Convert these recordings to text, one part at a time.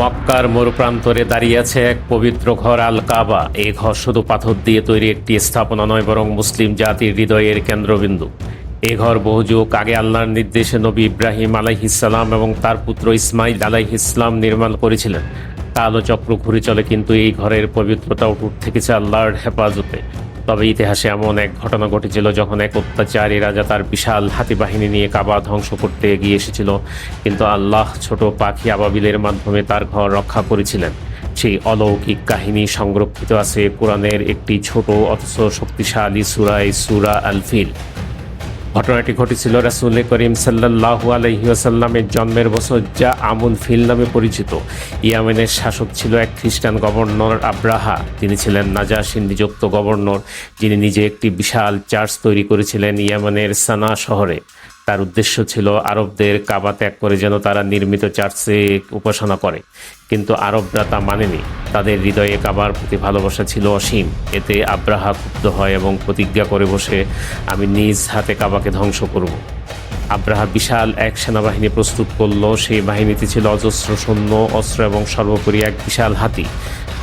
মক্কার মরুপ্রান্তরে দাঁড়িয়ে আছে এক পবিত্র ঘর আল কাবা। এই ঘর শুধু পাথর দিয়ে তৈরি একটি স্থাপনা নয়, বরং মুসলিম জাতির হৃদয়ের কেন্দ্রবিন্দু। এ ঘর বহু যুগ আগে আল্লাহর নির্দেশে নবী ইব্রাহিম আলাইহিসাল্লাম এবং তার পুত্র ইসমাইল আলাইহিসলাম নির্মাণ করেছিলেন। কালো চক্র ঘুরে চলে, কিন্তু এই ঘরের পবিত্রতা উঠুট থেকেছে আল্লাহর হেফাজতে। তবে ইতিহাসে এমন এক ঘটনা ঘটেছিল যখন এক অত্যাচারী রাজা তার বিশাল হাতি বাহিনী নিয়ে কাবা ধ্বংস করতে এগিয়ে এসেছিল। কিন্তু আল্লাহ ছোট পাখি আবাবিলের মাধ্যমে তার ঘর রক্ষা করেছিলেন। সেই অলৌকিক কাহিনী সংরক্ষিত আছে কোরআনের একটি ছোট অথচ শক্তিশালী সুরাই সুরা আলফিল। ঘটনাটি ঘটেছিল রাসুল করিম সাল্লাহু আলহিউসাল্লামের জন্মের বছর যা আমুন ফিল নামে পরিচিত। ইয়ামেনের শাসক ছিল এক খ্রিস্টান গভর্নর আব্রাহা। তিনি ছিলেন নাজাসিন নিযুক্ত গভর্নর, যিনি নিজে একটি বিশাল চার্চ তৈরি করেছিলেন ইয়ামেনের সানা শহরে। তার উদ্দেশ্য ছিল আরবদের কাবা ত্যাগ করে যেন তারা নির্মিত চার্চে উপাসনা করে। কিন্তু আরবরা তা মানেনি। তাদের হৃদয়ে কাবার প্রতি ভালোবাসা ছিল অসীম। এতে আব্রাহা ক্ষুব্ধ হয় এবং প্রতিজ্ঞা করে বসে, আমি নিজ হাতে কাবাকে ধ্বংস করব। আব্রাহা বিশাল এক সেনাবাহিনী প্রস্তুত করল। সেই বাহিনীতে ছিল অজস্র সৈন্য, অস্ত্র এবং সর্বোপরি এক বিশাল হাতি,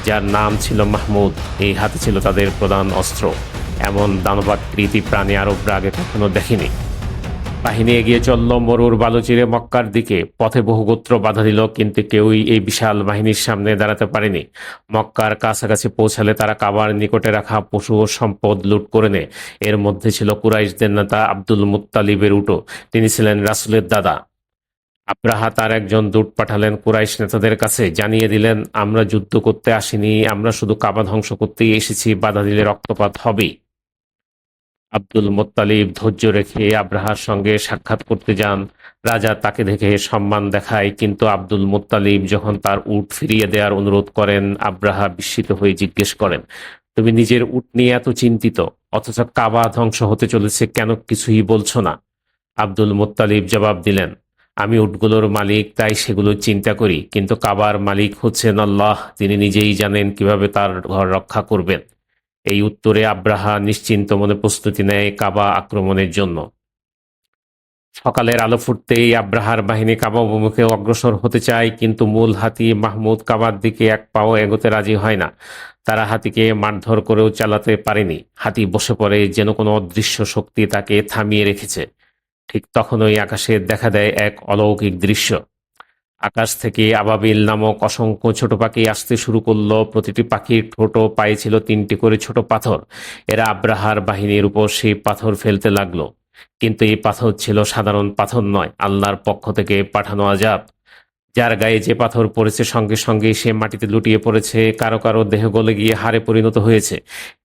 যার নাম ছিল মাহমুদ। এই হাতি ছিল তাদের প্রধান অস্ত্র। এমন দানবাকৃতি প্রাণী আরবরা আগে কখনো দেখেনি। বাহিনী এগিয়ে চলল মরুর বালুচিরে মক্কার দিকে। পথে বহু গোত্র বাধা দিল, কিন্তু কেউই এই বিশাল বাহিনীর সামনে দাঁড়াতে পারেনি। মক্কার কাছাকাছি পৌঁছালে তারা কাবার নিকটে রাখা পশু ও সম্পদ লুট করে নেয়। এর মধ্যে ছিল কুরাইশদের নেতা আব্দুল মুত্তালিবের উটো। তিনি ছিলেন রাসুলের দাদা। আব্রাহা তার একজন দূত পাঠালেন কুরাইশ নেতাদের কাছে, জানিয়ে দিলেন, আমরা যুদ্ধ করতে আসিনি, আমরা শুধু কাবা ধ্বংস করতেই এসেছি, বাধা দিলে রক্তপাত হবেই। আব্দুল মোত্তালিব ধৈর্য রেখে আব্রাহার সঙ্গে সাক্ষাৎ করতে যান। রাজা তাকে দেখে সম্মান দেখায়, কিন্তু আব্দুল মোত্তালিব যখন তার উট ফিরিয়ে দেওয়ার অনুরোধ করেন, আব্রাহা বিস্মিত হয়ে জিজ্ঞেস করেন, তুমি নিজের উট নিয়ে এত চিন্তিত, অথচ কাবা ধ্বংস হতে চলেছে কেন কিছুই বলছো না? আব্দুল মোত্তালিব জবাব দিলেন, আমি উটগুলোর মালিক, তাই সেগুলো চিন্তা করি, কিন্তু কাবার মালিক হচ্ছেন আল্লাহ, তিনি নিজেই জানেন কীভাবে তার ঘর রক্ষা করবেন। এই উত্তরে আব্রাহা নিশ্চিন্ত মনে প্রস্তুতি নেয় কাবা আক্রমণের জন্য। সকালের আলো ফুটতেই আব্রাহার বাহিনী কাবা অভিমুখে অগ্রসর হতে চায়, কিন্তু মূল হাতি মাহমুদ কাবার দিকে এক পাও এগোতে রাজি হয় না। তারা হাতিকে মারধর করেও চালাতে পারেনি। হাতি বসে পড়ে, যেন কোনো অদৃশ্য শক্তি তাকে থামিয়ে রেখেছে। ঠিক তখনই আকাশে দেখা দেয় এক অলৌকিক দৃশ্য। আকাশ থেকে আবাবিল নামক অসংখ্য ছোট পাখি আসতে শুরু করল। প্রতিটি পাখির ঠোঁট পায়ে ছিল তিনটি করে ছোট পাথর। এরা আব্রাহার বাহিনীর উপর সেই পাথর ফেলতে লাগল। কিন্তু এই পাথর ছিল সাধারণ পাথর নয়, আল্লাহর পক্ষ থেকে পাঠানো আজাব। যার গায়ে যে পাথর পড়েছে, সঙ্গে সঙ্গে সে মাটিতে লুটিয়ে পড়েছে, কারও কারও দেহ গলে গিয়ে হারে পরিণত হয়েছে।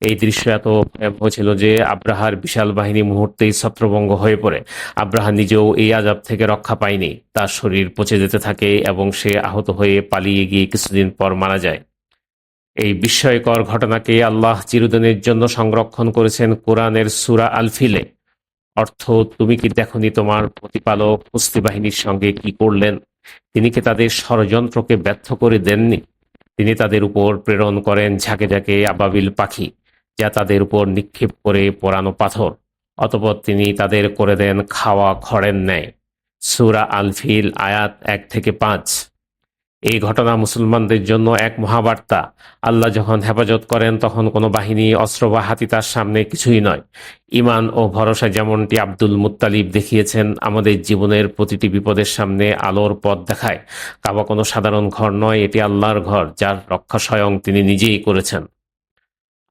এই দৃশ্য এত ভয়াবহ ছিল যে আব্রাহার বিশাল বাহিনী মুহূর্তেই ছত্রভঙ্গ হয়ে পড়ে। আব্রাহা নিজেও এই আজাব থেকে রক্ষা পায়নি। তার শরীর পচে যেতে থাকে এবং সে আহত হয়ে পালিয়ে গিয়ে কিছুদিন পর মারা যায়। এই বিস্ময়কর ঘটনাকে আল্লাহ চিরদিনের জন্য সংরক্ষণ করেছেন কোরআনের সুরা আলফিলে। অর্থ, তুমি কি দেখনি তোমার প্রতিপালক কুস্তি বাহিনীর সঙ্গে কি করলেন? তিনি কি তাদের ষড়যন্ত্রকে ব্যর্থ করে দেননি? তিনি তাদের উপর প্রেরণ করেন ঝাঁকে ঝাঁকে আবাবিল পাখি, যা তাদের উপর নিক্ষেপ করে পোড়ানো পাথর। অতপর তিনি তাদের করে দেন খাওয়া খড়ের ন্যায়। সুরা আলফিল, আয়াত এক থেকে পাঁচ। এই ঘটনা মুসলমানদের জন্য এক মহাবার্তা। আল্লাহ যখন হেফাজত করেন, তখন কোনো বাহিনী, অস্ত্র বা হাতি তার সামনে কিছুই নয়। ইমান ও ভরসা যেমনটি আব্দুল মুত্তালিব দেখিয়েছেন, আমাদের জীবনের প্রতিটি বিপদের সামনে আলোর পথ দেখায়। কাবা কোনো সাধারণ ঘর নয়, এটি আল্লাহর ঘর, যার রক্ষা স্বয়ং তিনি নিজেই করেছেন।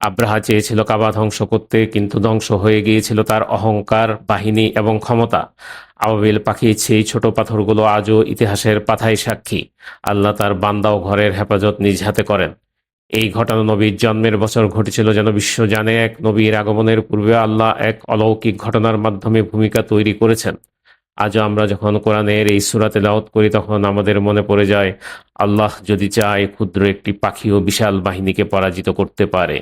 আব্রাহা চেয়েছিল কাবা ধ্বংস করতে, কিন্তু ধ্বংস হয়ে গিয়েছিল তার অহংকার, বাহিনী এবং ক্ষমতা। আবাবিল পাখি সেই ছোট পাথরগুলো আজও ইতিহাসের পাথায় সাক্ষী। আল্লাহ তার বান্দা ও ঘরের হেফাজত নিজ হাতে করেন। এই ঘটনা নবীর জন্মের বছর ঘটেছিল যেন বিশ্ব জানে এক নবীর আগমনের পূর্বে আল্লাহ এক অলৌকিক ঘটনার মাধ্যমে ভূমিকা তৈরি করেছেন। আজও আমরা যখন কোরআনের এই সুরাতে লাউত করি, তখন আমাদের মনে পড়ে যায়, আল্লাহ যদি চায় ক্ষুদ্র একটি পাখি ও বিশাল বাহিনীকে পরাজিত করতে পারে।